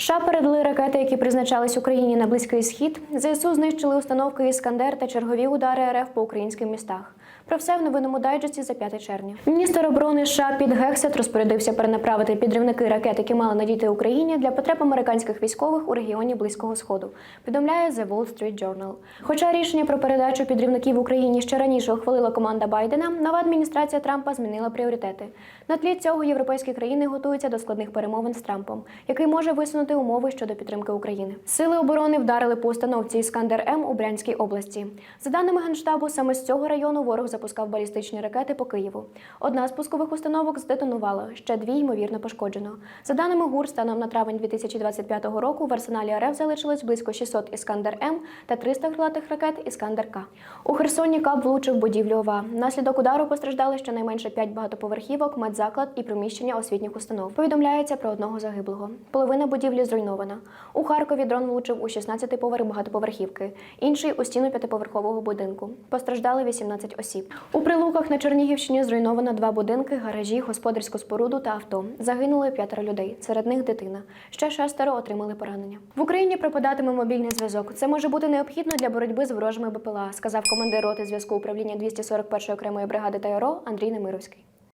США передали ракети, які призначались Україні на близький схід. ЗСУ знищили установки Іскандер та чергові удари РФ по українським містах. Про все в новинному дайджесті за 5 червня. Міністр оборони США Піт Гексет розпорядився перенаправити підривники ракет, які мали надійти Україні для потреб американських військових у регіоні Близького Сходу. Повідомляє The Wall Street Journal. Хоча рішення про передачу підривників Україні ще раніше ухвалила команда Байдена, нова адміністрація Трампа змінила пріоритети. На тлі цього європейські країни готуються до складних перемовин з Трампом, який може висунути умови щодо підтримки України. Сили оборони вдарили по установці Іскандер М у Брянській області. За даними генштабу, саме з цього району ворог запускав балістичні ракети по Києву. Одна з пускових установок здетонувала, ще дві ймовірно пошкоджено. За даними ГУР, станом на травень 2025 року в арсеналі РФ залишилось близько 600 Іскандер М та 300 крилатих ракет Іскандер К. У Херсоні КАП влучив будівлю ОВА. Внаслідок удару постраждали щонайменше 5 багатоповерхівок, медзаклад і приміщення освітніх установ. Повідомляється про одного загиблого. Половина будівлі зруйнована. У Харкові дрон влучив у 16-й поверх багатоповерхівки, інший у стіну п'ятиповерхового будинку. Постраждали 18 осіб. У Прилуках на Чернігівщині зруйновано два будинки, гаражі, господарську споруду та авто. Загинули п'ятеро людей, серед них дитина. Ще шестеро отримали поранення. В Україні припадатиме мобільний зв'язок. Це може бути необхідно для боротьби з ворожими БПЛА, сказав командир роти зв'язку управління 241 окремої бригади ТРО Андрій Немировський.